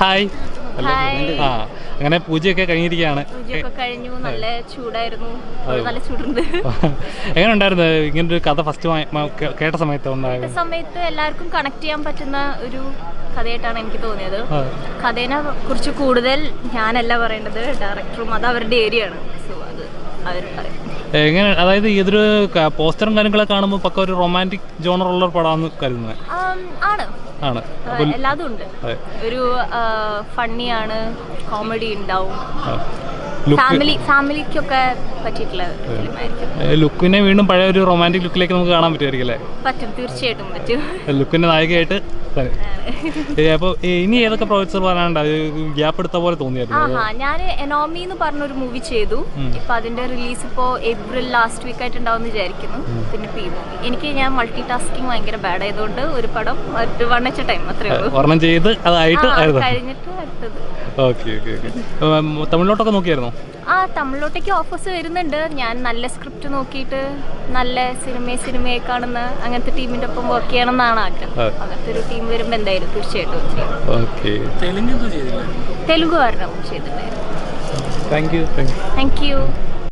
Hi. ആ അങ്ങനെ പൂജയൊക്കെ കഴിഞ്ഞിരിക്കുകയാണ്. പൂജയൊക്കെ കഴിഞ്ഞു. നല്ല ചൂടായിരുന്നു. നല്ല ചൂടുണ്ട്. എങ്ങനെ ഉണ്ടായിരുന്നു? ഇങ്ങനെ ഒരു കഥ ഫസ്റ്റ് കേട്ട സമയത്ത് ഉണ്ടായത് സമയത്ത് എല്ലാവർക്കും കണക്ട് ചെയ്യാൻ പറ്റുന്ന ഒരു കഥയായിട്ടാണ് എനിക്ക് തോന്നിയത്. കഥേനെ കുറിച്ച് കൂടുതൽ ഞാനല്ല പറയേണ്ടത്. ഡയറക്ടറും അത് അവരുടെ ഏരിയ ആണ്. സോ എങ്ങനെ അതായത് ഇതൊരു പോസ്റ്ററും കാര്യങ്ങളൊക്കെ കാണുമ്പോൾ പക്ക ഒരു റൊമാന്റിക് ജോണർ ഉള്ള പടമാണെന്ന് കരുതുന്നത് ആണ്. ആണ്. എല്ലാതും ഉണ്ട്. ഒരു ഫണ്ണിയാണ് കോമഡി ഉണ്ടാവും. ഫാമിലി ഫാമിലിക്കൊക്കെ പറ്റിയിട്ടുള്ള ലുക്കിനെ വീണ്ടും പഴയ ഒരു റൊമാന്റിക് ലുക്കിലേക്ക് നമുക്ക് കാണാൻ പറ്റുമായിരിക്കും അല്ലേ? പറ്റും തീർച്ചയായിട്ടും പറ്റും. ലുക്കിന്റെ നായികയായിട്ട് അപ്പോൾ ഇനി ഏതൊക്കെ പ്രോജക്ട്സ് പറയാനുണ്ട് ഗ്യാപ്പ് എടുത്ത പോലെ തോന്നിയായിരുന്നു. ഞാൻ എനോമി എന്ന് പറഞ്ഞൊരു മൂവി ചെയ്തു. ഇപ്പൊ അതിന്റെ റിലീസ് ഇപ്പോ ഏപ്രിൽ ലാസ്റ്റ് വീക്ക് ആയിട്ട് ഉണ്ടാവും വിചാരിക്കുന്നു. പിന്നെ പി മൂവി എനിക്ക് ഞാൻ മൾട്ടി ടാസ്കിങ് ഭയങ്കര ബാഡ് ആയതുകൊണ്ട് ഒരു പടം വൺ എച്ച് ടൈം അത്രേ ഉള്ളൂ. ചെയ്ത് അതായിട്ട് കഴിഞ്ഞിട്ട് അടുത്തത്. ഓക്കെ ഓക്കെ തമിഴിലോട്ടൊക്കെ നോക്കിയായിരുന്നോ? ആ തമിഴിലോട്ടേക്ക് ഓഫേഴ്സ് വരുന്നുണ്ട്. ഞാൻ നല്ല സ്ക്രിപ്റ്റ് നോക്കിയിട്ട് നല്ല സിനിമയെ സിനിമയെ കാണുന്ന അങ്ങനത്തെ ടീമിന്റെ ഒപ്പം വർക്ക് ചെയ്യണമെന്നാണ് ആഗ്രഹം. ആ. അങ്ങനത്തെ ഒരു ടീം വരുമ്പോൾ എന്തായാലും തീർച്ചയായിട്ടും ചെയ്യും. ഓക്കെ. തെലുങ്കുകാരനും ചെയ്തിട്ടുണ്ടായിരുന്നു. Thank you thank you